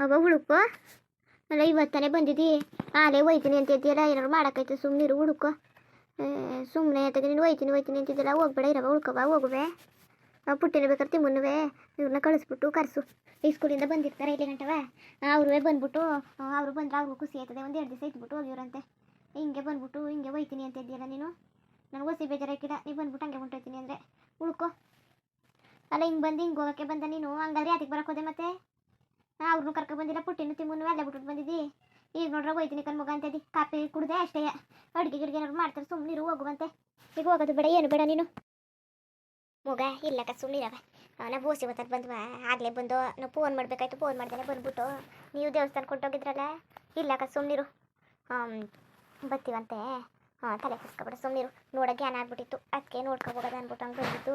ಅವ ಹುಡುಕೋ. ಅಲ್ಲ ಇವತ್ತಾನೆ ಬಂದಿದ್ದಿ. ಆಲೇ ಒಯ್ತೀನಿ ಅಂತ ಇದ್ದೀಯಲ್ಲ ಏನಾರು ಮಾಡೋಕ್ಕೈತೆ ಸುಮ್ಮನಿರು ಹುಡುಕೋ. ಸುಮ್ಮನೆ ಆಯ್ತಾಗ ನೀನು ಒಯ್ತೀನಿ ಒಯ್ತೀನಿ ಅಂತಿದ್ದಿಲ್ಲ ಹೋಗ್ಬೇಡ ಇರವ ಉಳ್ಕೊಬ ಹೋಗುವೆ. ಪುಟ್ಟಿನ ಬೇಕಾದ್ರೆ ತಿಮ್ಮನ್ನುವೆ. ಇವ್ರನ್ನ ಕಳಿಸ್ಬಿಟ್ಟು ಕರ್ಸು. ಈ ಸ್ಕೂಲಿಂದ ಬಂದಿರ್ತಾರೆ ಇಲ್ಲಿ ಗಂಟವ ಅವ್ರುವೆ ಬಂದ್ಬಿಟ್ಟು ಅವರು ಬಂದ್ರೆ ಅವ್ರಿಗೂ ಖುಷಿ ಆಯ್ತದೆ. ಒಂದು ಎರಡು ದಿವಸ ಇದ್ಬಿಟ್ಟು ಹೋಗಿವ್ರಂತೆ. ಹಿಂಗೆ ಬಂದ್ಬಿಟ್ಟು, ಹಿಂಗೆ ಒಯ್ತೀನಿ ಅಂತ ಇದ್ದೀಯಲ್ಲ ನೀನು. ನನಗೆ ಹೊಸಿ ಬೇಜಾರಾಕಿಲ್ಲ ನೀವು ಬಂದ್ಬಿಟ್ಟು ಹಂಗೆ ಹೊಂಟೋಯ್ತೀನಿ ಅಂದರೆ. ಉಳ್ಕೊ ಅಲ್ಲ, ಹಿಂಗೆ ಬಂದು, ಹಿಂಗೆ ಹೋಗೋಕ್ಕೆ ಬಂದ ನೀನು. ಹಂಗಾದ್ರೆ ಬರಕ್ಕೆ ಹೋದೆ ಮತ್ತೆ? ಅವ್ರನ್ನೂ ಕರ್ಕೊ ಬಂದಿಲ್ಲ ಪುಟ್ಟಿನ ತಿಮ್ಮನ್ನು ಅಲ್ಲೇ ಬಿಟ್ಟು ಬಂದಿದ್ದಿ ಈಗ ನೋಡ್ರೆ ಹೋಯ್ತೀನಿ ಕಣ್ ಮಗ ಅಂತದಿ ಕಾಪಿ ಕುಡ್ದೆ ಅಷ್ಟೇ. ಅಡುಗೆ ಗಿಡ್ಗೆ ಏನಾದ್ರು ಮಾಡ್ತಾರೆ ಸುಮ್ಮನಿರು ಹೋಗುವಂತೆ. ಈಗ ಹೋಗೋದು ಬೇಡ, ಏನು ಬೇಡ ನೀನು. ಮಗ ಇಲ್ಲಕ್ಕ ಸುಮ್ಮನಿರವ ನಾವು ಬೋಸಿ ಹೊತ್ತಲ್ಲಿ ಬಂದ್ವಾ? ಆಗಲೇ ಬಂದು, ನಾವು ಫೋನ್ ಮಾಡಬೇಕಾಯ್ತು ಫೋನ್ ಮಾಡ್ದೇನೆ ಬಂದ್ಬಿಟ್ಟು. ನೀವು ದೇವಸ್ಥಾನ ಕೊಟ್ಟೋಗಿದ್ರಲ್ಲ ಇಲ್ಲಕ್ಕ ಸುಮ್ಮನಿರು ಬರ್ತೀವಂತೆ ಹಾಂ, ತಲೆ ಕೆಡಿಸ್ಕೊಬೇಡ ಸುಮ್ಮನಿರು ನೋಡೋ, ಜ್ಞಾನ ಆಗ್ಬಿಟ್ಟಿತ್ತು. ಅದಕ್ಕೆ ನೋಡ್ಕೊಬೋದ ಅಂದ್ಬಿಟ್ಟು ಹಂಗೆ ಬಂದಿತ್ತು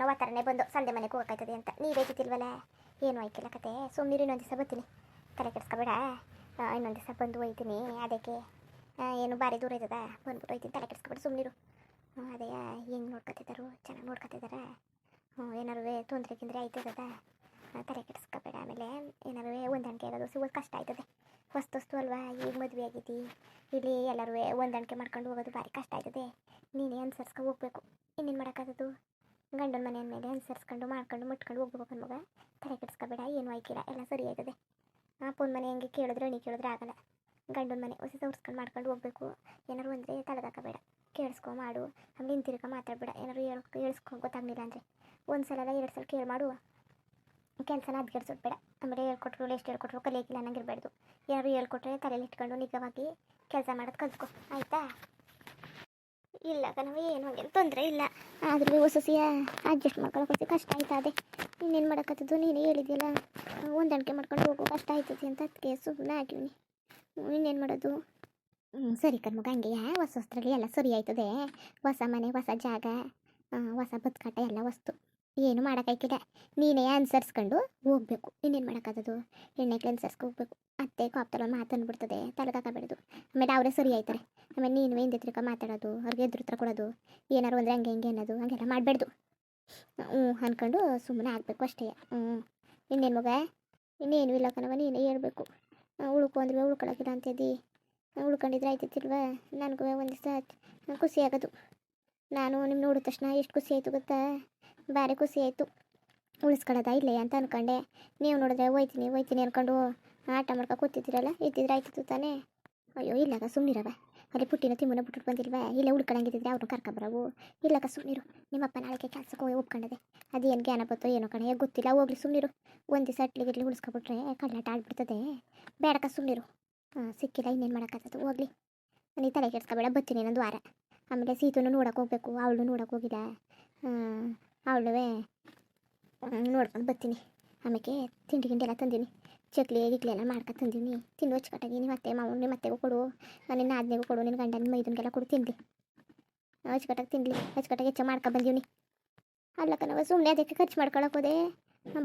ನಾವು ಆ ಥರನೇ ಬಂದು ಸಂಜೆ ಮನೆಗೆ ಹೋಗಕ್ಕಾಯ್ತದೆ ಅಂತ. ನೀವೇಗಿತ್ತಿಲ್ವಲ್ಲ ಏನು ಆಯ್ಕಿಲ್ಲ ಕತೆ? ಸುಮ್ಮನೆ ಇನ್ನೊಂದು ದಿವಸ ಬರ್ತೀನಿ. ತಲೆ ಕೆಡಿಸ್ಕೊಬೇಡ. ಇನ್ನೊಂದು ದಿವಸ ಬಂದು ಹೋಯ್ತೀನಿ ಅದಕ್ಕೆ ಏನು ಭಾರಿ ದೂರ ಇದ್ದದ? ಬಂದ್ಬಿಟ್ಟು ಹೋಯ್ತೀನಿ ತಲೆ ಕೆಡಿಸ್ಕೊಬೇಡ ಸುಮ್ಮನಿರು ಅದೇ ಹೆಂಗೆ ನೋಡ್ಕೊತಿದ್ದಾರು ಚೆನ್ನಾಗಿ ನೋಡ್ಕೊತಿದ್ದಾರೆ ಹ್ಞೂ ಏನಾರು ತೊಂದರೆ ತಿಂದರೆ ಆಯ್ತದ ತಲೆ ಕೆಡಿಸ್ಕೊಬೇಡ. ಆಮೇಲೆ ಏನಾರು ಹೊಂದಾಣಿಕೆ ಆಗೋದು ಸಿಗೋದು ಕಷ್ಟ ಆಯ್ತದೆ. ಹೊಸ್ತು ಹೊಸ್ತು ಅಲ್ವಾ? ಈಗ ಮದುವೆ ಆಗೈತಿ ಇಲ್ಲಿ ಎಲ್ಲರೂ ಹೊಂದಾಣಿಕೆ ಮಾಡ್ಕೊಂಡು ಹೋಗೋದು ಭಾರಿ ಕಷ್ಟ ಆಯ್ತದೆ. ನೀನೇ ಅನುಸರಿಸ್ಕೊ ಹೋಗ್ಬೇಕು. ಇನ್ನೇನು ಮಾಡೋಕ್ಕಾಗೋದು ಗಂಡನ ಮನೆ ಅಂದಮೇಲೆ ಅನುಸರಿಸ್ಕೊಂಡು ಮಾಡ್ಕೊಂಡು ಮುಟ್ಕೊಂಡು ಹೋಗ್ಬೇಕು ಮಗ ತಲೆ ಕೆಡಿಸ್ಕೊಬೇಡ, ಏನು ಆಯ್ಕಿಲ್ಲ, ಎಲ್ಲ ಸರಿ ಆಯ್ತದೆ. ಅಪ್ಪನ ಮನೆ ಹೆಂಗೆ ಕೇಳಿದ್ರೆ, ನೀ ಕೇಳಿದ್ರೆ ಆಗಲ್ಲ. ಗಂಡನ ಮನೆ ಹೊಸ ಸೌರ್ಸ್ಕೊಂಡು ಮಾಡ್ಕೊಂಡು ಹೋಗ್ಬೇಕು. ಏನಾರು ಅಂದರೆ ತಲೆದಾಕಬೇಡ ಕೇಳಿಸ್ಕೊ ಮಾಡು. ಆಮೇಲೆ ಹಿಂತಿರ್ಗ, ಮಾತಾಡ್ಬೇಡ. ಏನಾರು ಹೇಳ, ಹೇಳಿಸ್ಕೊ, ಗೊತ್ತಾಗಲಿಲ್ಲ ಅಂದರೆ. ಒಂದು ಸಲ ಎರಡು ಸಲ ಕೇಳಿ ಮಾಡು. ಕೆಲಸನ ಬೇಡ ಆಮೇಲೆ ಹೇಳ್ಕೊಟ್ರು ಎಷ್ಟು ಹೇಳ್ಕೊಟ್ರು ಕಲಿಯೋಕ್ಕಿಲ್ಲ ಅನ್ನಂಗಿರ್ಬಾರ್ದು. ಯಾರು ಹೇಳ್ಕೊಟ್ರೆ ತಲೆಯಲ್ಲಿ ಇಟ್ಕೊಂಡು ನಿಗವಾಗಿ ಕೆಲಸ ಮಾಡೋದು ಕಲ್ತ್ಕೊ. ಆಯಿತಾ? ಇಲ್ಲ ಕಣವ ಏನು ಹಂಗೇನು ತೊಂದರೆ ಇಲ್ಲ. ಆದರೂ ಹೊಸಸಿಯ ಅಡ್ಜಸ್ಟ್ ಮಾಡ್ಕೊಳ್ಳೋಕೆ ಕಷ್ಟ ಆಯ್ತಾ ಅದೇ ಇನ್ನೇನು ಮಾಡೋಕ್ಕತ್ತದು ನೀನೇ ಹೇಳಿದ್ಯಲ್ಲ, ಹೊಂದಾಣಿಕೆ ಮಾಡ್ಕೊಂಡು ಹೋಗೋ, ಕಷ್ಟ ಆಯ್ತದೆ ಅಂತ ಅದಕ್ಕೆ ಸುಮ್ಮನೆ ಆಗಿವ್ನಿ. ಇನ್ನೇನು ಮಾಡೋದು? ಹ್ಞೂ ಸರಿ ಕಣ್ಮಗ, ಹಂಗೆ ಹೊಸ ಹೊಸ್ತ್ರಲ್ಲಿ ಎಲ್ಲ ಸರಿ ಆಯ್ತದೆ. ಹೊಸ ಮನೆ, ಹೊಸ ಜಾಗ ಹೊಸ ಬದುಕಾಟ ಎಲ್ಲ ವಸ್ತು. ಏನು ಮಾಡೋಕ್ಕಾಯ್ತಿಲ್ಲ ನೀನೇ ಅನುಸರಿಸ್ಕೊಂಡು ಹೋಗ್ಬೇಕು. ಇನ್ನೇನು ಮಾಡೋಕ್ಕಾಗೋದು ಎಣ್ಣೆಗೆ ಅನ್ಸರ್ಸ್ಕೊ ಹೋಗ್ಬೇಕು. ಅತ್ತೆ ಕಾಪ್ತಲ್ಲ ಮಾತು ಅಂದ್ಬಿಡ್ತದೆ ತಲೆಗಾಕಬೇಡದು ಆಮೇಲೆ ಅವರೇ ಸರಿ ಆಯ್ತಾರೆ. ಆಮೇಲೆ ನೀನು ಹಿಂದೆ ತಿರ್ಕ ಮಾತಾಡೋದು, ಅವ್ರಿಗೆ ಎದುರು ಹತ್ರ ಕೊಡೋದು ಏನಾರು ಅಂದರೆ ಹಂಗೆ ಹಿಂಗೆ ಅನ್ನೋದು, ಹಂಗೆಲ್ಲ ಮಾಡಬೇಡ್ದು. ಹ್ಞೂ ಅಂದ್ಕೊಂಡು ಸುಮ್ಮನೆ ಆಗಬೇಕು ಅಷ್ಟೇ. ಹ್ಞೂ. ಇನ್ನೇನು ಮಗ? ಇನ್ನೇನು ಇಲ್ಲ ಕಣವ ನೀನು ಹೇಳ್ಬೇಕು. ಉಳ್ಕೊ ಅಂದ್ರೆ ಉಳ್ಕೊಳಕಿಲ್ಲ ಅಂತಿದ್ದಿ. ಉಳ್ಕೊಂಡಿದ್ರೆ ಆಯ್ತಿತ್ತಿಲ್ವ ನನಗೂ ಒಂದು ದಿವಸ ಖುಷಿ ಆಗೋದು. ನಾನು ನಿಮ್ಮ ನೋಡಿದ ತಕ್ಷಣ ಎಷ್ಟು ಖುಷಿ ಆಯಿತು ಗೊತ್ತಾ? ಬೇರೆ ಖುಷಿ ಆಯಿತು. ಉಳಿಸ್ಕೊಳ್ಳೋದಾ ಇಲ್ಲೇ ಅಂತ ಅನ್ಕೊಂಡೆ. ನೀವು ನೋಡಿದ್ರೆ ಹೋಯ್ತೀನಿ ಹೋಯ್ತೀನಿ ಅನ್ಕೊಂಡು ಆಟ ಮಾಡ್ಕೊ ಕೂತಿದ್ದೀರಲ್ಲ ಇದ್ದಿದ್ರೆ ಆಯ್ತಿತ್ತು ತಾನೇ? ಅಯ್ಯೋ, ಇಲ್ಲಕ್ಕ ಸುಮ್ಮನಿರವ ಅಲ್ಲಿ ಪುಟ್ಟಿನ ತಿಮ್ಮನ ಬಿಟ್ಟು ಬಂದಿಲ್ವ? ಇಲ್ಲ ಉಳ್ಕೊಳಂಗಿದ್ದಿದ್ರೆ ಅವ್ರನ್ನ ಕರ್ಕೊಬರವು ಇಲ್ಲಕ್ಕ ಸುಮ್ಮನಿರು ನಿಮ್ಮಪ್ಪ ನಾಳೆಗೆ ಕೆಲ್ಸಕ್ಕೆ ಹೋಗಿ ಒಪ್ಕೊಂಡದೆ. ಏನು ಜ್ಞಾನ ಬತ್ತೋ ಏನೋ ಕಣೆ, ಗೊತ್ತಿಲ್ಲ. ಹೋಗ್ಲಿ ಸುಮ್ಮನಿರು ಒಂದು ದಿವಸ ಅಟ್ಲಿಗೆ ಇಲ್ಲಿ ಉಳಿಸ್ಕೊಬಿಟ್ರೆ ಕಳ್ಳಾಟ ಆಡ್ಬಿಡ್ತದೆ ಬೇಡಕ್ಕ ಸುಮ್ಮನಿರು ಹಾಂ, ಸಿಕ್ಕಿಲ್ಲ, ಇನ್ನೇನು ಮಾಡೋಕ್ಕಾಗ್ತದೆ ಹೋಗ್ಲಿ. ನೀ ತಲೆ ಕೆಡ್ಸ್ಕೊಬೇಡ ಬತ್ತೀನಿ ಇನ್ನೊಂದು ವಾರ. ಆಮೇಲೆ ಸೀತುನು ನೋಡಕ್ಕೆ ಹೋಗ್ಬೇಕು ಅವಳು ನೋಡಕ್ಕೆ ಹೋಗಿಲ್ಲ ಅವಳುವೆ. ನೋಡ್ಕೊಂಡು ಬರ್ತೀನಿ. ಆಮೇಲೆ ತಿಂಡಿ ಗಿಂಡಿ ಎಲ್ಲ ತಂದೀನಿ. ಚಕ್ಲಿ ಗಿಕ್ಲಿ ಎಲ್ಲ ಮಾಡ್ಕೊಂಡು ತಂದೀನಿ. ತಿಂದು ಅಚ್ಚುಕಟ್ಟಾಗಿ ಮತ್ತೆ ಅತ್ತೆ ಮತ್ತೆ ನಿಮ್ಮ ಅತ್ತೆಗೂ ಕೊಡು ನಿನ್ನ ಆದ್ನೆಗೂ ಕೊಡು. ನಿನ್ನ ಗಂಡನ ಮೈದನ್ಗೆಲ್ಲ ಕೊಡು ತಿನ್ಲಿ ಅಚ್ಚುಕಟ್ಟಾಗಿ ತಿನ್ಲಿ ಅಚ್ಚುಕಟ್ಟಾಗಿ ಹೆಚ್ಚು ಮಾಡ್ಕೊಂಡು ಬಂದೀವಿ ಅಲ್ಲಕ್ಕ ನಾವು ಸುಮ್ಮನೆ ಅದಕ್ಕೆ ಖರ್ಚು ಮಾಡ್ಕೊಳಕ್ಕೆ ಹೋದೆ.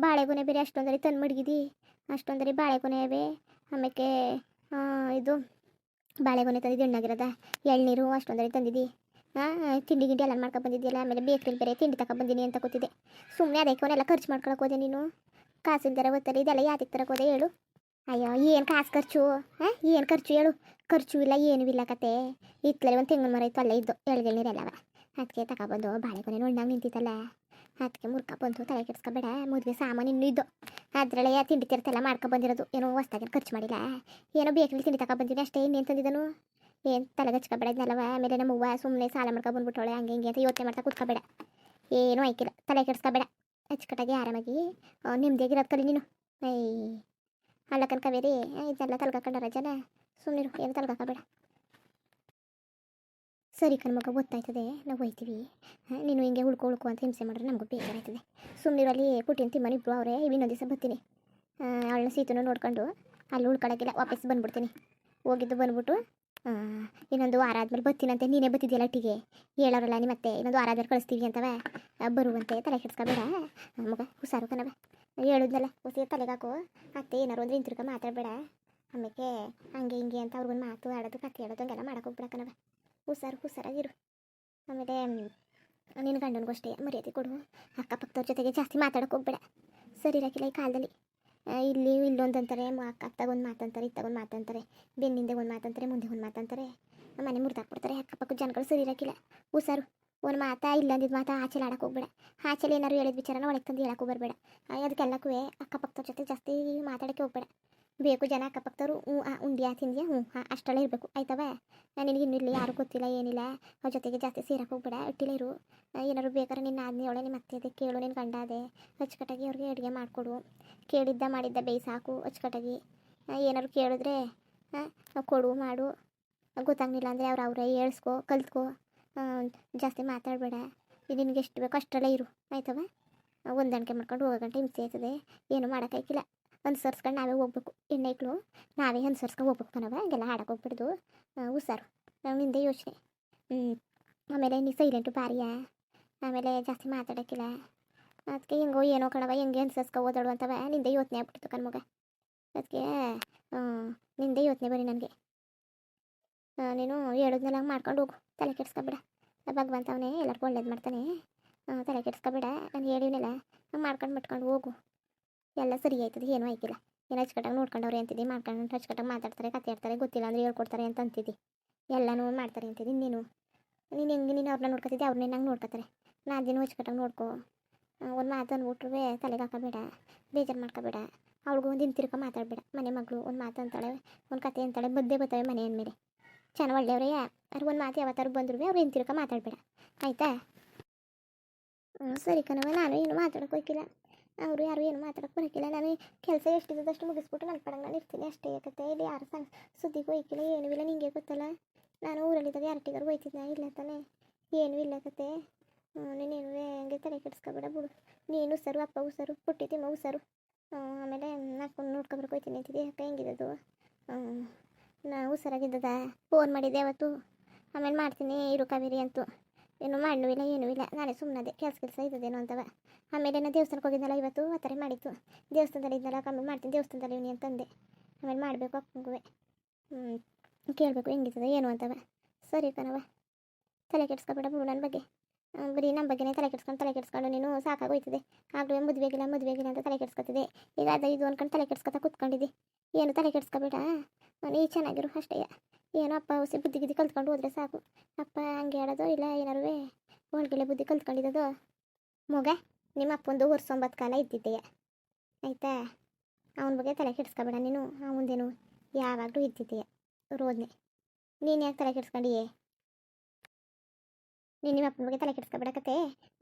ಬಾಳೆಗೊನೆ ಬೇರೆ ಅಷ್ಟೊಂದರಿ ತಂದು ಮಡಗಿದಿ. ಅಷ್ಟೊಂದರಿ ಬಾಳೆಗೊನೆ ಅವೆ. ಆಮೇಲೆ ಇದು ಬಾಳೆಗೊನೆ ತಂದಿದ್ದು ಎಣ್ಣಾಗಿರೋದ. ಎಳ್ನೀರು ಅಷ್ಟೊಂದರಿ ತಂದಿದ್ದಿ. ತಿಂಡಿ ಗಿಂಡಿ ಎಲ್ಲ ಮಾಡ್ಕೊಂಡು ಬಂದಿದ್ದೆಲ್ಲ ಆಮೇಲೆ ಬೇಕ್ರಿಲಿ ಬೇರೆ ತಿಂಡಿ ತಗೊಂಡ್ಬಂದಿನಿ ಅಂತ ಕೂತಿದ್ದೆ ಸುಮ್ಮನೆ ಅದಕ್ಕೆ ಅವನ್ನೆಲ್ಲ ಖರ್ಚು ಮಾಡ್ಕೊಳಕ್ಕೆ ಹೋದೆ ನೀನು. ಕಾಸಿಲ್ದರ ಒತ್ತಲಿ ಇದೆಲ್ಲ ಯಾತಿಗೆ ತರಕೋದೆ ಹೇಳು. ಅಯ್ಯೋ, ಏನು ಕಾಸು ಖರ್ಚು? ಹಾಂ? ಏನು ಖರ್ಚು ಹೇಳು? ಖರ್ಚು ಇಲ್ಲ, ಏನು ಇಲ್ಲ ಕತೆ. ಇತ್ತಲೇ ಒಂದು ತೆಂಗಿನ ಮರ ಇತ್ತು, ಅಲ್ಲೇ ಇದ್ದು ಎಳ್ಗೆಳ್ನೀರೆಲ್ಲವ ಅದಕ್ಕೆ ತಗೊಬಂದು ಬಾಳೆಗೊನೆ ನೋಡಿದಂಗೆ ನಿಂತಿತ್ತಲ್ಲ. ಅದಕ್ಕೆ ಮುರ್ಕ ಬಂತು ತಲೆ ಕೆಡ್ಸ್ಕೊಬೇಡ, ಮದುವೆ ಸಾಮಾನು ಇನ್ನೂ ಇದ್ದು. ಅದರಲ್ಲೇ ತಿಂಡಿ ತಿರ್ತಲ್ಲ ಮಾಡ್ಕೊಂಡು ಬಂದಿರೋದು. ಏನೋ ಹೊಸ್ದಾಗೇನು ಖರ್ಚು ಮಾಡಿಲ್ಲ. ಏನೋ ಬೇಕಲ್ಲಿ ತಿಂಡಿ ತಗೊಬಂದಿನಿ ಅಷ್ಟೇ, ಇನ್ನೇನು ತಂದಿದ್ದನು ಏನು ತಲೆ ಹಚ್ಕೊಬೇಡ ಇದನ್ನಲ್ಲವ ಆಮೇಲೆ ನಮ್ಮವ್ವ ಸುಮ್ಮನೆ ಸಾಲ ಮಾಡ್ಕೊಂಡು ಬಂದ್ಬಿಟ್ಟವಳೆ, ಹಂಗೆ ಹಿಂಗೆ ಅಂತ ಯೋಚನೆ ಮಾಡ್ತಾ ಕೂತ್ಕೊಬೇಡ. ಏನೂ ಆಯ್ಕಿಲ್ಲ, ತಲೆ ಕೆಡ್ಸ್ಕೊಬೇಡ. ಅಚ್ಚುಕಟ್ಟಾಗಿ ಆರಾಮಾಗಿ ನೆಮ್ಮದಿಯಾಗಿರೋದು ಕಲಿ ನೀನು. ಐ ಅಲ್ಲ ಕನ್ಕಬೇರಿ ಇದನ್ನೆಲ್ಲ ತಲ್ಗಾಕೊಂಡಾರ ಜನ ಸುಮ್ಮನಿರು ಏನು ತಲ್ಗಾಕಬೇಡ. ಸರಿ ಕಣ್ಮಗ ಗೊತ್ತಾಯ್ತದೆ. ನಾವು ಹೋಯ್ತೀವಿ. ನೀನು ಹಿಂಗೆ ಉಳ್ಕೊ ಉಳ್ಕೊ ಅಂತ ಹಿಂಸೆ ಮಾಡಿದ್ರೆ ನಮಗೂ ಸುಮ್ಮನಿರು ಅಲ್ಲಿ ಪುಟ್ಟಿನ ತಿಮ್ಮನ ಇಬ್ಬರು ಅವರೇ ಇನ್ನೊಂದು ದಿವಸ ಬರ್ತೀನಿ. ಅವಳನ್ನ ಸೀತನೂ ನೋಡ್ಕೊಂಡು, ಅಲ್ಲಿ ಉಳ್ಕೊಳಕ್ಕಿಲ್ಲ ವಾಪಸ್ ಬಂದ್ಬಿಡ್ತೀನಿ. ಹೋಗಿದ್ದು ಬಂದ್ಬಿಟ್ಟು ಇನ್ನೊಂದು ವಾರ ಆದ್ಮೇಲೆ ಬತ್ತೀನಂತೆ ನೀನೇ ಬತ್ತಿದ್ಯಲ್ಲ ಅಟ್ಟಿಗೆ ಹೇಳೋರಲ್ಲ ನೀ ಮತ್ತೆ. ಇನ್ನೊಂದು ವಾರ ಆದ್ಮೇಲೆ ಕಳಿಸ್ತೀವಿ ಅಂತವ? ಬರುವಂತೆ ತಲೆ ಕೆಡ್ಸ್ಕೊಬೇಡ. ಮಗ, ಹುಷಾರು ಕಣವ ಹೇಳಿದ್ನಲ್ಲ ಹುಸಿ ತಲೆಗಾಕು ಅತ್ತೆ ಏನಾರು ಅಂದ್ರೆ ಇಂತಿರ್ಕ ಮಾತಾಡಬೇಡ. ಆಮೇಲೆ ಹಂಗೆ ಹಿಂಗೆ ಅಂತ ಅವ್ರಿಗೊಂದು ಮಾತು ಆಡೋದು, ಕತೆ ಹೇಳೋದು ಹಂಗೆಲ್ಲ ಮಾಡಕ್ಕೆ ಹೋಗ್ಬೇಡ ಕಣವ ಹುಷಾರು, ಹುಷಾರಾಗಿರು. ಆಮೇಲೆ, ನಿನ್ನ ಗಂಡನಿಗೂ ಅಷ್ಟೇ ಮರ್ಯಾದೆ ಕೊಡು. ಅಕ್ಕಪಕ್ಕದವ್ರ ಜೊತೆಗೆ ಜಾಸ್ತಿ ಮಾತಾಡೋಕೆ ಹೋಗ್ಬೇಡ. ಸರಿ ಇರೋಕ್ಕಿಲ್ಲ ಈ ಕಾಲದಲ್ಲಿ ಇಲ್ಲಿ ಇಲ್ಲೊಂದಂತಾರೆ ಅಕ್ಕ ಒಂದು ಮಾತಂತಾರೆ ಇತ್ತಾಗೊಂದು ಮಾತಂತಾರೆ, ಬೆನ್ನಿಂದೆ ಒಂದು ಮಾತಂತಾರೆ, ಮುಂದೆ ಒಂದು ಮಾತಂತಾರೆ. ಮನೆ ಮುರಿದಾಕ್ಬಿಡ್ತಾರೆ ಅಕ್ಕಪಕ್ಕ ಜನಗಳು ಸರಿ ಇರೋಕ್ಕಿಲ್ಲ. ಹುಷಾರು ಒಂದು ಮಾತಾ ಇಲ್ಲ ಅಂದಿದ್ದು ಮಾತಾ ಆಚೆಲಿ ಆಡಕ್ಕೆ ಹೋಗ್ಬೇಡ. ಆಚೆಲಿ ಏನಾದ್ರು ಹೇಳಿದ ವಿಚಾರನ ಒಳಗೆ ತಂದು ಹೇಳಕ್ಕೆ ಬರಬೇಡ ಅದಕ್ಕೆಲ್ಲಕ್ಕೂ ಅಕ್ಕಪಕ್ಕದ ಜೊತೆ ಜಾಸ್ತಿ ಮಾತಾಡೋಕ್ಕೆ ಹೋಗ್ಬೇಡ. ಬೇಕು ಜನ ಅಕ್ಕಪಕ್ಕದವ್ರು, ಹ್ಞೂ, ಆ, ಉಂಡ್ಯಾ, ತಿಂದ್ಯಾ, ಹ್ಞೂ ಹಾಂ ಅಷ್ಟೆಲ್ಲ ಇರಬೇಕು, ಆಯ್ತವ? ನಿನಗೆ ಇನ್ನೂ ಇಲ್ಲಿ ಯಾರು ಗೊತ್ತಿಲ್ಲ, ಏನಿಲ್ಲ, ಅವ್ರ ಜೊತೆಗೆ ಜಾಸ್ತಿ ಸೇರಕ್ಕೆ ಹೋಗ್ಬೇಡ ಇಟ್ಟಿಲ್ಲ ಇರು. ಏನಾದ್ರು ಬೇಕಾದ್ರೆ ನಿನ್ನ ಆದ್ಮೇಲೆ ನಿಮ್ಮ ಅತ್ತೆ ಅದೇ ಕೇಳು ನಿನ್ನ ಗಂಡ ಅದೇ, ಅಚ್ಚುಕಟ್ಟಾಗಿ ಅವ್ರಿಗೆ ಅಡುಗೆ ಮಾಡಿಕೊಡು. ಕೇಳಿದ್ದ ಮಾಡಿದ್ದ ಬೇಯಿಸಾಕು ಅಚ್ಚುಕಟ್ಟಾಗಿ. ಏನಾದ್ರು ಕೇಳಿದ್ರೆ ಕೊಡು, ಮಾಡು. ಗೊತ್ತಾಗ್ಲಿಲ್ಲ ಅಂದರೆ ಅವ್ರು ಅವರೇ ಹೇಳ್ಸ್ಕೊ, ಕಲ್ತ್ಕೊ. ಜಾಸ್ತಿ ಮಾತಾಡಬೇಡ. ಇದು ನಿನಗೆ ಎಷ್ಟು ಬೇಕೋ ಅಷ್ಟರಲ್ಲೇ ಇರು, ಆಯ್ತವ? ಹೊಂದಾಣಿಕೆ ಮಾಡ್ಕೊಂಡು ಹೋಗೋ ಗಂಟೆ ಹಿಂಸೆ ಆಯ್ತದೆ ಏನು ಮಾಡೋಕ್ಕಾಗಿಲ್ಲ ಅನುಸರಿಸ್ಕೊಂಡು ನಾವೇ ಹೋಗ್ಬೇಕು. ಹೆಣ್ಣೈಕ್ಳು ನಾವೇ ಅನುಸರಿಸ್ಕೊಂಡು ಹೋಗ್ಬೇಕು ಕಣವ ಹಂಗೆಲ್ಲ ಆಡಕ್ಕೆ ಹೋಗ್ಬಿಡ್ದು. ಹುಷಾರು. ನಾವು ನಿಂದೆ ಯೋಚನೆ. ಆಮೇಲೆ ನೀ ಸೈಲೆಂಟು ಬಾರಿಯ? ಆಮೇಲೆ ಜಾಸ್ತಿ ಮಾತಾಡೋಕ್ಕಿಲ್ಲ? ಅದಕ್ಕೆ ಹೆಂಗೋ ಏನೋ ಕಣವ ಹೆಂಗೆ ಅನ್ಸರ್ಸ್ಕೊ ಓದಾಡು ಅಂತವ? ನಿಂದೆ ಯೋಚನೆ ಆಗ್ಬಿಡ್ತು ಕಣ್ಮಗ. ಅದಕ್ಕೆ ನಿಂದೆ ಯೋಚನೆ ಬರೀ ನನಗೆ. ನೀನು ಹೇಳೋದ್ನೆಲ್ಲ ಮಾಡ್ಕೊಂಡು ಹೋಗು. ತಲೆ ಕೆಡ್ಸ್ಕೊಬೇಡ. ಭಗವಂತ ಅವನೇ ಎಲ್ಲರಿಗೂ ಒಳ್ಳೇದು ಮಾಡ್ತಾನೆ. ತಲೆ ಕೆಡ್ಸ್ಕೊಬೇಡ. ನಾನು ಹೇಳಿವ್ನಲ್ಲ ಮಾಡ್ಕೊಂಡು ಮಟ್ಕೊಂಡು ಹೋಗು. ಎಲ್ಲ ಸರಿ ಆಯ್ತದೆ, ಏನೂ ಆಯ್ತಿಲ್ಲ. ಏನು ಹಚ್ಕಟ್ಟಾಗ ನೋಡ್ಕೊಂಡವ್ರೆ ಅಂತಿದ್ದಿ, ಮಾಡ್ಕೊಂಡು ಹಚ್ಕಟ್ಟಾಗ ಮಾತಾಡ್ತಾರೆ, ಕತೆ ಆಡ್ತಾರೆ, ಗೊತ್ತಿಲ್ಲ ಅಂದ್ರೆ ಹೇಳ್ಕೊಡ್ತಾರೆ ಅಂತ ಅಂತಿದ್ದಿ. ಎಲ್ಲನೂ ಮಾಡ್ತಾರೆ ಅಂತಿದ್ದಿ ನೀನು. ನೀನು ಹೆಂಗೆ, ನೀನು ಅವ್ರನ್ನ ನೋಡ್ಕೊತಿದ್ದೆ ಅವ್ರನ್ನ ನಂಗೆ ನೋಡ್ಕೊತಾರೆ. ನಾ ದಿನ ಹಚ್ಕಟ್ಟಾಗ ನೋಡ್ಕೊ. ಒಂದು ಮಾತು ಅಂದ್ಬಿಟ್ರೆ ತಲೆಗೆ ಹಾಕೋಬೇಡ, ಬೇಜಾರು ಮಾಡ್ಕೋಬೇಡ. ಅವಳಿಗೂ ಒಂದು ಹಿಂತಿರ್ಕ ಮಾತಾಡಬೇಡ. ಮನೆ ಮಗಳು ಒಂದು ಮಾತು ಅಂತಾಳೆ, ಒಂದು ಕತೆ ಅಂತಾಳೆ ಬದ್ದೆ ಬರ್ತವೆ ಮನೆ ಅಂದಮೇಲೆ. ಚೆನ್ನಾಗಿ ಒಳ್ಳೆಯವ್ರೇ ಅವ್ರು ಒಂದು ಮಾತು ಯಾವತ್ತಾರು ಬಂದ್ರು ಅವ್ರು ಹಿಂತಿರ್ಕ ಮಾತಾಡಬೇಡ. ಆಯಿತಾ? ಸರಿ ಕಣವ ನಾನು ಏನು ಮಾತಾಡೋಕೆ ಹೋಗಿಲ್ಲ ಅವರು ಯಾರು ಏನು ಮಾತಾಡೋಕೆ ಬರೋಕ್ಕಿಲ್ಲ. ನಾನು ಕೆಲಸ ಎಷ್ಟಿದ್ದದಷ್ಟು ಮುಗಿಸ್ಬಿಟ್ಟು ನನ್ನ ಪಡಂಗ ನಾನು ಇರ್ತೀನಿ ಅಷ್ಟೇ. ಏಕತೆ ಇಲ್ಲಿ ಯಾರು ಸಣ್ಣ ಸುದ್ದಿಗೆ ಹೋಯ್ಕಿಲ್ಲ ಏನೂ ಇಲ್ಲ. ನಿಂಗೆ ಗೊತ್ತಲ್ಲ ನಾನು ಊರಲ್ಲಿದ್ದಾಗ ಯಾರಟ್ಟಿಗಾರು ಹೋಯ್ತಿದ್ದೆ ಇಲ್ಲ ತಾನೆ. ಏನೂ ಇಲ್ಲ ಕತೆ. ನೀನೇನು ಹಂಗೆ ತಲೆ ಕೆಡಿಸ್ಕೊಬೇಡ ಬಿಡು. ನೀನು ಸರು ಅಪ್ಪ ಉಸರು ಪುಟ್ಟಿತಿ ಮಗು ಉಸರು. ಹ್ಮ್, ಆಮೇಲೆ ನಾಲ್ಕೊಂಡು ನೋಡ್ಕೊಬರಕ್ಕೆ ಹೋಯ್ತೀನಿ ಅಂತಿದ್ದೆ ಹೆಂಗಿದ್ದದು ನಾನು ನಾ ಹುಷಾರಾಗಿದ್ದದ ಫೋನ್ ಮಾಡಿದ್ದೆ ಅವತ್ತು ಆಮೇಲೆ ಮಾಡ್ತೀನಿ ಇರು ಕಾವೇರಿ ಅಂತೂ. ಏನು ಮಾಡೂ ಇಲ್ಲ, ಏನೂ ಇಲ್ಲ. ನಾನೇ ಸುಮ್ಮನದೆ ಕೆಲಸ ಕೆಲಸ ಇದ್ದದೇನೋ ಅಂತವ. ಆಮೇಲೆ ನಾನು ದೇವಸ್ಥಾನಕ್ಕೆ ಹೋಗಿದ್ನಲ್ಲ ಇವತ್ತು? ಆ ಥರ ಮಾಡಿತ್ತು. ದೇವಸ್ಥಾನದಲ್ಲಿ ಇದ್ನಲ್ಲ, ಕಮ್ಮಿ ಮಾಡ್ತೀನಿ ದೇವಸ್ಥಾನದಲ್ಲಿ ಇವನಿ ಅಂತಂದೆ. ಆಮೇಲೆ ಮಾಡಬೇಕು ಅಕ್ಕಂಗುವೆ ಹ್ಞೂ ಕೇಳಬೇಕು ಹೆಂಗಿರ್ತದೆ, ಏನು ಅಂತವ. ಸರಿ ಕಣವ ತಲೆ ಕೆಡ್ಸ್ಕೊಬೇಡ ಬಿಡು ನನ್ನ ಬಗ್ಗೆ. ಬರೀ ನಮ್ಮ ಬಗ್ಗೆನೇ ತಲೆ ಕೆಡ್ಸ್ಕೊಂಡು ತಲೆ ಕೆಡ್ಸ್ಕೊಂಡು ನೀನು ಸಾಕಾಗೋಯ್ತದೆ. ಆಗಲೂ ಮದುವೆಗಿಲ್ಲ ಮದುವೆಗಿಲ್ಲ ಅಂತ ತಲೆ ಕೆಡ್ಸ್ಕೊತಿದೆ ಈಗ ಅದು ಇದು ಅನ್ಕೊಂಡು ತಲೆ ಕೆಡ್ಸ್ಕೊತಾ ಕೂತ್ಕೊಂಡಿದ್ದೆ. ಏನು ತಲೆ ಕೆಡ್ಸ್ಕೊಬೇಡ. ನೀ ಚೆನ್ನಾಗಿರು ಅಷ್ಟೇ. ಏನೋ ಅಪ್ಪ ಹುಸಿ ಬುದ್ಧಿ ಗಿದ್ದಿ ಕಲ್ತ್ಕೊಂಡು ಹೋದ್ರೆ ಸಾಕು. ಅಪ್ಪ ಹಂಗೆ ಹೇಳೋದು ಇಲ್ಲ ಏನಾರು ಒಳಗೆಲೆ ಬುದ್ಧಿ ಕಲ್ತ್ಕೊಂಡಿದ್ದು ಮಗ, ನಿಮ್ಮ ಅಪ್ಪಂದು ವರ್ಷೊಂಬತ್ತು ಕಾಲ ಇದ್ದಿದ್ದೆಯ ಆಯಿತಾ? ಅವನ ಬಗ್ಗೆ ತಲೆ ಕೆಡಿಸ್ಕೊಬೇಡ ನೀನು. ಮುಂದೇನು ಯಾವಾಗಲೂ ಇದ್ದಿದ್ದೀಯ ರೋದ್ನೆ ನೀನು ಯಾಕೆ ತಲೆ ಕೆಡಿಸ್ಕೊಂಡಿಯೇ? ನೀನು ನಿಮ್ಮ ಅಪ್ಪನ ಬಗ್ಗೆ ತಲೆ ಕೆಡಿಸ್ಕೊಬೇಡಕತ್ತೆ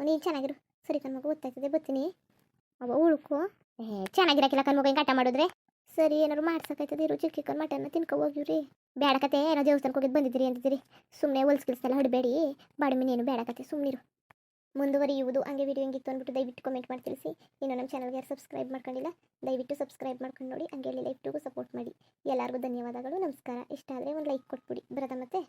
ನೀನು ಚೆನ್ನಾಗಿರು. ಸರಿ ಕಣ್ಮಗ ಗೊತ್ತಾಯ್ತದೆ ಬರ್ತೀನಿ. ಅವ ಉಳ್ಕೊ. ಏ ಚೆನ್ನಾಗಿರಕ್ಕಿಲ್ಲ ಕಣ್ಮಗ ಹಿಂಗೆ ಆಟ ಮಾಡಿದ್ರೆ? ಸರಿ ಏನಾರು ಮಾಡ್ಸೋಕಾಯ್ತದೆ ಇರು. ಚಿಕ್ಕನ್ ಮಟನ್ನ ತಿನ್ಕೊ ಹೋಗಿವ್ರಿ ಬೇಡಕತೆ ಏನೋ ದೇವಸ್ಥಾನಕ್ಕೆ ಹೋಗಿದ್ದು ಬಂದಿದ್ದೀರಿ ಅಂತಿದ್ದೀರಿ. ಸುಮ್ಮನೆ ಹೊಲ್ಸ್ಕಿಲ್ಸೆಲ್ಲ ಹೊಡಬೇಡಿ. ಬಾಡಿಮಿ ನೀನು ಬೇಡಕತೆ ಸುಮ್ಮನಿರು ಮುಂದುವರಿಯುವುದು ಹಂಗೆ ವಿಡಿಯೋ ಹೆಂಗಿತ್ತು ಅಂದ್ಬಿಟ್ಟು ದಯವಿಟ್ಟು ಕಮೆಂಟ್ ಮಾಡಿ, ತಿಳಿಸಿ. ಇನ್ನು ನಮ್ಮ ಚಾನಲ್ಗೆ ಯಾರು ಸಬ್ಸ್ಕ್ರೈಬ್ ಮಾಡ್ಕೊಂಡಿಲ್ಲ, ದಯವಿಟ್ಟು ಸಬ್ಸ್ಕ್ರೈಬ್ ಮಾಡ್ಕೊಂಡು ನೋಡಿ, ಹಂಗೆ ಲೈಫ್ಟಿಗೂ ಸಪೋರ್ಟ್ ಮಾಡಿ. ಎಲ್ಲರಿಗೂ ಧನ್ಯವಾದಗಳು, ನಮಸ್ಕಾರ. ಇಷ್ಟ ಆದರೆ ಒಂದು ಲೈಕ್ ಕೊಟ್ಬಿಡಿ. ಬರೋದ ಮತ್ತೆ?